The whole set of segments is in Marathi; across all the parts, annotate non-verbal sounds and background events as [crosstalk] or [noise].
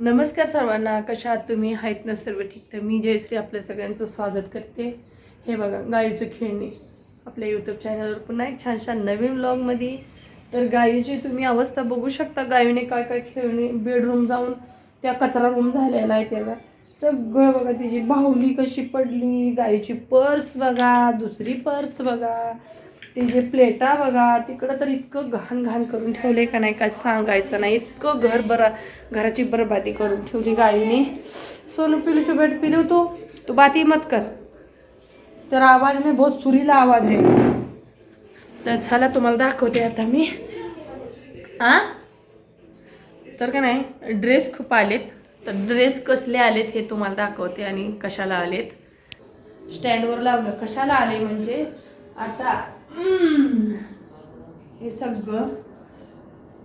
नमस्कार सर्वांना कशा आहात तुम्ही? आहेत ना सर्व ठीक? तर मी जयश्री आपल्या सगळ्यांचं स्वागत करते. हे बघा गाईचं खेळणे. आपल्या यूट्यूब चॅनलवर पुन्हा एक छान छान नवीन व्लॉगमध्ये तर गाईची तुम्ही अवस्था बघू शकता. गायीने काय काय खेळणे बेडरूम जाऊन त्या कचरा रूम झालेला आहे त्याला. सगळं बघा तिची बाहुली कशी पडली. गाईची पर्स बघा दुसरी पर्स बघा. ते जे प्लेटा बघा तिकडं तर इतकं घाण घाण करून ठेवले का नाही काय सांगायचं नाही. इतकं घर बरा घराची बरबादी करून ठेवली गाईने. सोनू पिलू चुबेट पिलू तो. तू बाती मत कर. तर आवाज मी बहुत सुरीला आवाज आहे. तर चला तुम्हाला दाखवते आता मी. आ? तर का नाही ड्रेस खूप आलेत. तर ड्रेस कसले आलेत हे तुम्हाला दाखवते आणि कशाला आलेत. स्टँडवर लावलं. कशाला आले म्हणजे आता हे सगळं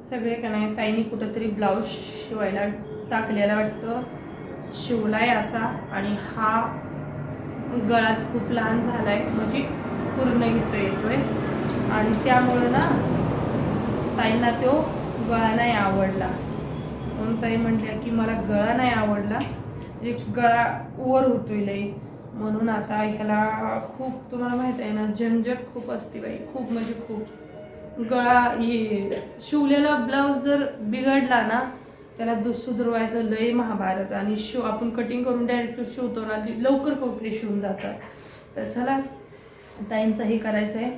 सगळे का नाही ताईने कुठंतरी ब्लाऊज शिवायला टाकलेला वाटतं. शिवलाय असा आणि हा गळाच खूप लहान झालाय. म्हणजे पूर्ण इथं येतोय. आणि त्यामुळं ना ताईंना तो गळा नाही आवडला. म्हणून ताई म्हटल्या की मला गळा नाही आवडला. म्हणजे गळा वर होतोय लई. म्हणून आता ह्याला खूप तुम्हाला माहीत आहे ना झंझट खूप असते बाई. खूप म्हणजे खूप. गळा हे शिवलेला ब्लाऊज जर बिघडला ना त्याला दु सुधरवायचं लय महाभारत. आणि शिव आपण कटिंग करून डायरेक्ट शिवतो ना लवकर कपडे शिवून जातात. तर चला ताईंचं हे करायचं आहे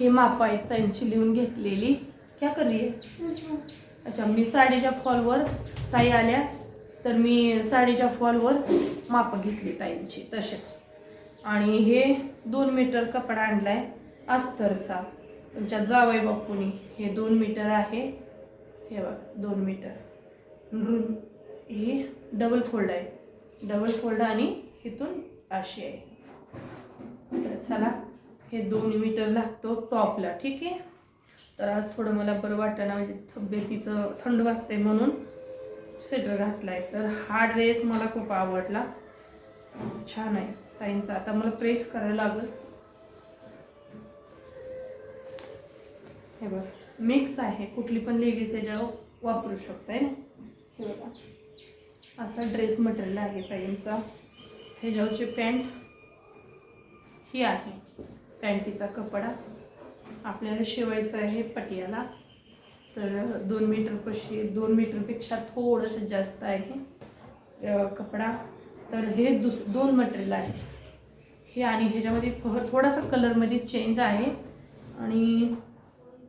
हे माप आहेत ताईंची लिहून घेतलेली. क्या कर अच्छा मी साडीच्या फॉलवर ताई आल्या. तर मी साडीच्या फॉलवर मापं घेतली ताईंची तसेच. आणि हे दोन मीटर कपडा आणलाय अस्तरचा. तुमच्या जावई बापूनी हे दोन मीटर आहे. हे बघ दोन मीटर. हे डबल फोल्ड आहे. डबल फोल्ड आणि इथून अशी आहे. तर चला हे दोन मीटर लागतो टॉपला ठीक आहे? तर आज थोडं मला बरं वाटतं ना म्हणजे तब्येतीचं थंड वाजते म्हणून स्वेटर घातला आहे तर हा ड्रेस मला खूप आवडला. छान आहे ताईंचा. आता मला प्रेस करायला लागेल. हे बघ मिक्स आहे. कुठली पण लेगीज याच्यावर वापरू शकताय ना. हे बघा. असा ड्रेस मटेरियल आहे ताईंचा. ह्याच्यावरची पॅन्ट ही आहे. पॅन्टीचा कपडा. आपल्याला शिवायचं आहे पटियाला. तर दोन मीटरपाशी दोन मीटरपेक्षा थोडंसं जास्त आहे कपडा. तर हे दुस दोन मटेरियल आहे. हे आणि ह्याच्यामध्ये फ- थोडासा कलरमध्ये चेंज आहे. आणि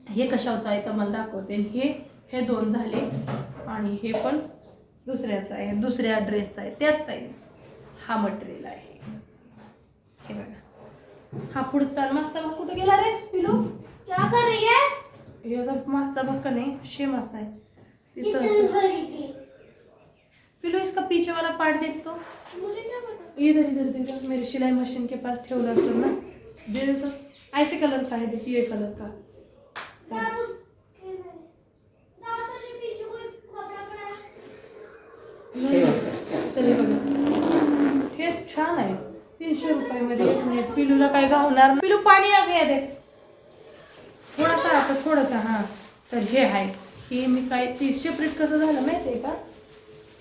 हे कशाचं आहे तर मला दाखवते. हे हे दोन झाले. आणि हे पण दुसऱ्याचं आहे. दुसऱ्या ड्रेसचा आहे. त्याच ताई हा मटेरियल आहे. हे बघा. हा पुढचा. मस्त. मग कुठं गेला रे पिलू? क्या कर रही है हे जर मागचा भाग का नहीं शेम असा है। किचन इसका भरी थी। इसका पीछे वाला पार्ट देख तो। मुझे क्या पता? इधर इधर दे दो मेरे सिलाई मशीन के पास ठेवला असेल ना दे दे तो। ऐसे कलर का है देखिए ये कलर का। है। हे बघा हे छान आहे तीनशे रुपयामध्ये पिलूला काय घावणार. पिलू पाणी आगे दे थोडासा आता थोडंसं हां. तर हे आहे. हे मी काय ती सेपरेट कसं झालं माहिती आहे का?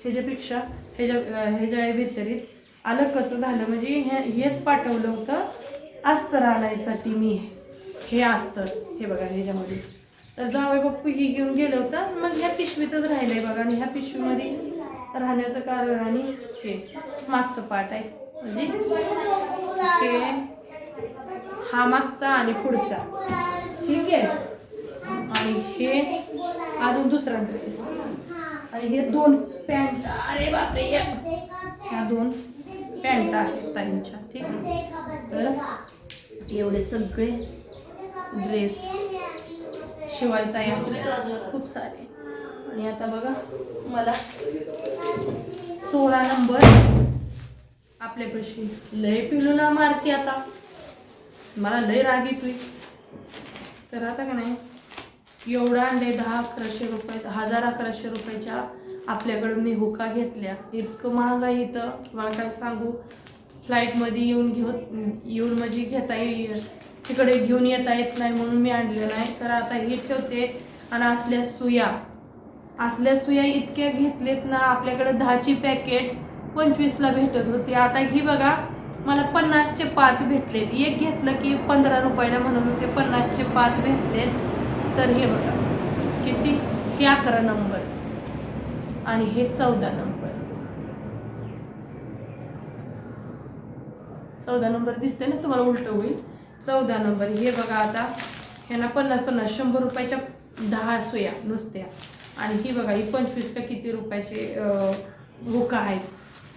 ह्याच्यापेक्षा ह्याच्या ह्याच्या व्यतिरिक्त आलं कसं झालं म्हणजे हे हेच पाठवलं होतं अस्तर आणायसाठी मी. हे अस्तर हे बघा ह्याच्यामध्ये. तर जावई बाप्पू ही घेऊन गेलं होतं. मग ह्या पिशवीतच राहिलं आहे बघा आणि ह्या पिशवीमध्ये राहण्याचं कारण आणि हे मागचं पाठ आहे. म्हणजे हे हा मागचा आणि पुढचा. ठीक आहे. आणि हे अजून दुसरा ड्रेस आणि हे दोन पॅन्ट अरे बापरे या. ह्या दोन पॅन्ट आहेत ताईंच्या. ठीक आहे. तर एवढे सगळे ड्रेस शिवायचा आहे आपल्याला. खूप सारे. आणि आता बघा मला सोळा नंबर आपल्यापाशी लय पिलू ना मारते आता. मला लय राग येतोय. तर आता का नाही एवढा अंडे दहा अकराशे रुपये हजार अकराशे रुपयाच्या आपल्याकडून मी हुका घेतल्या. इतकं महाग आहे इथं. तुम्हाला काय सांगू? फ्लाईटमध्ये येऊन घेऊन येऊन म्हणजे घेता येईल तिकडे घेऊन येता येत नाही म्हणून मी आणलं नाही. तर आता हे ठेवते आणि असल्या सुया. असल्या सुया इतक्या घेतलेत ना आपल्याकडे दहाची पॅकेट पंचवीसला भेटत होती. आता ही बघा मला पन्नासचे पाच भेटलेत. एक घेतलं की पंधरा रुपयाला म्हणत होते पन्नासचे पाच भेटलेत. तर हे बघा किती? हे अकरा नंबर. आणि हे चौदा नंबर. चौदा नंबर दिसते ना तुम्हाला उलट होईल. चौदा नंबर. हे बघा आता ह्यांना पन्नास पन्नास शंभर रुपयाच्या दहा सुया नुसत्या. आणि ही बघा ही पंचवीस का किती रुपयाचे हुका आहेत.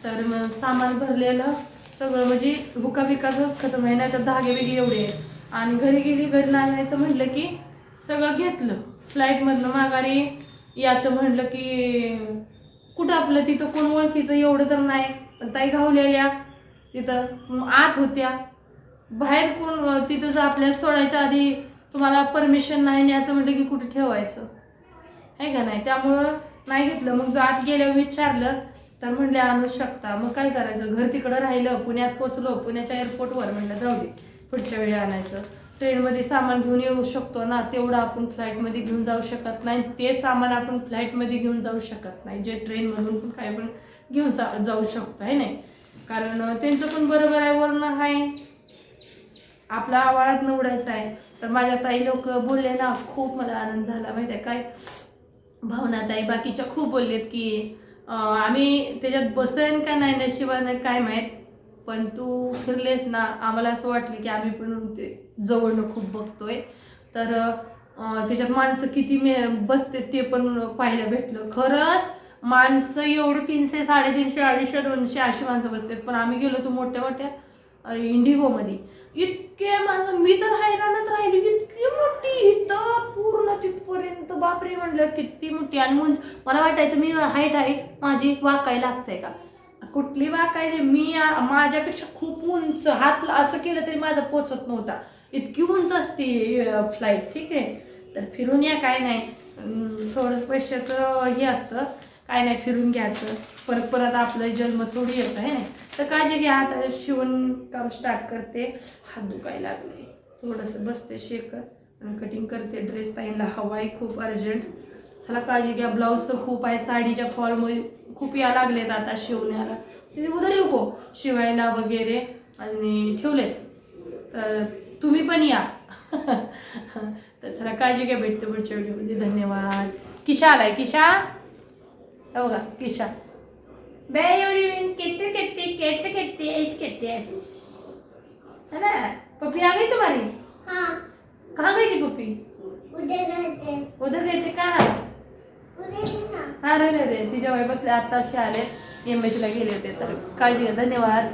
तर मग सामान भरलेलं सगळं म्हणजे हुका बिकाचंच खतम आहे नाही तर धागे बिगे एवढे आहेत. आणि घरी गेली घरी नाचायचं म्हटलं की सगळं घेतलं. फ्लाईटमधनं माघारी याचं म्हटलं की कुठं आपलं तिथं कोण ओळखीचं एवढं तर नाही. पण ताई घावलेल्या तिथं आत होत्या. बाहेर कोण तिथं जर आपल्याला सोडायच्या आधी तुम्हाला परमिशन नाही न्यायचं म्हटलं की कुठे ठेवायचं? आहे का नाही? त्यामुळं नाही घेतलं. मग आत गेल्यावर विचारलं तर म्हणले आणू शकता. मग काय करायचं? घर तिकडं राहिलं पुण्यात पोचलो पुण्याच्या एअरपोर्टवर म्हणलं जाऊ दे पुढच्या वेळी आणायचं. ट्रेनमध्ये सामान घेऊन येऊ शकतो ना तेवढं आपण फ्लाईटमध्ये घेऊन जाऊ शकत नाही. ते सामान आपण फ्लाईटमध्ये घेऊन जाऊ शकत नाही जे ट्रेनमधून पण काही पण घेऊन जा- जाऊ शकतो आहे नाही? कारण त्यांचं पण बरोबर आहे वर्ण आहे आपला आवाळात निवडायचा आहे. तर माझ्या ताई लोक बोलले ना खूप मला आनंद झाला माहिती आहे काय? भावना ताई बाकीच्या खूप बोललेत की आम्ही त्याच्यात बसेन का नाही नशिबाने काय माहीत पण तू फिरलेस ना आम्हाला असं वाटलं की आम्ही पण ते जवळनं खूप बघतोय. तर त्याच्यात माणसं किती मे बसते ते पण पाहायला भेटलं. खरंच माणसं एवढं तीनशे साडेतीनशे अडीचशे दोनशे अशी माणसं बसतात. पण आम्ही गेलो तो मोठ्या मोठ्या इंडिगोमध्ये इतके माझं मी तर हैराणच राहिली. इतकी मोठी इथं पूर्ण तिथपर्यंत. बापरे म्हणलं किती मोठी. आणि उंच मला वाटायचं मी हाईट आहे माझी वाकाय लागतंय का? कुठली वाकायची मी माझ्यापेक्षा खूप उंच हात असं केलं तरी माझा पोचत नव्हता. इतकी उंच असते फ्लाईट ठीक आहे? तर फिरून या काय नाही. थोडं पैशाचं हे असतं. काय नाही फिरून घ्यायचं. परत परत आपलं जन्म थोडी येतं आहे ना तर काळजी घ्या आता शिवण काम स्टार्ट करते. हात दुखायला लागले. थोडंसं बसते शेकत आणि कटिंग करते. ड्रेस ताईंना हवाई खूप अर्जंट चला काळजी घ्या. ब्लाऊज तर खूप आहे. साडीच्या फॉलमध्ये खूप या लागलेत आता शिवण्याला. तिथे उधर नको शिवायला वगैरे. आणि ठेवलेत. तर तुम्ही पण या. [laughs] तर चला काळजी घ्या. भेटते पुढच्या व्हिडिओमध्ये धन्यवाद. किशा आलाय किशा? बघा किशा. बे एवढी मी किती किती केते केतेस है ना पप्पी आ गई तुम्हारी? हाँ. कहाँ गई थी पप्पी? उधर गई थी कहाँ? ये ना? हा राहिले ते तिच्या बसले आत्ताशी आले. एम एचला गेले होते तर काळजी घ्या धन्यवाद.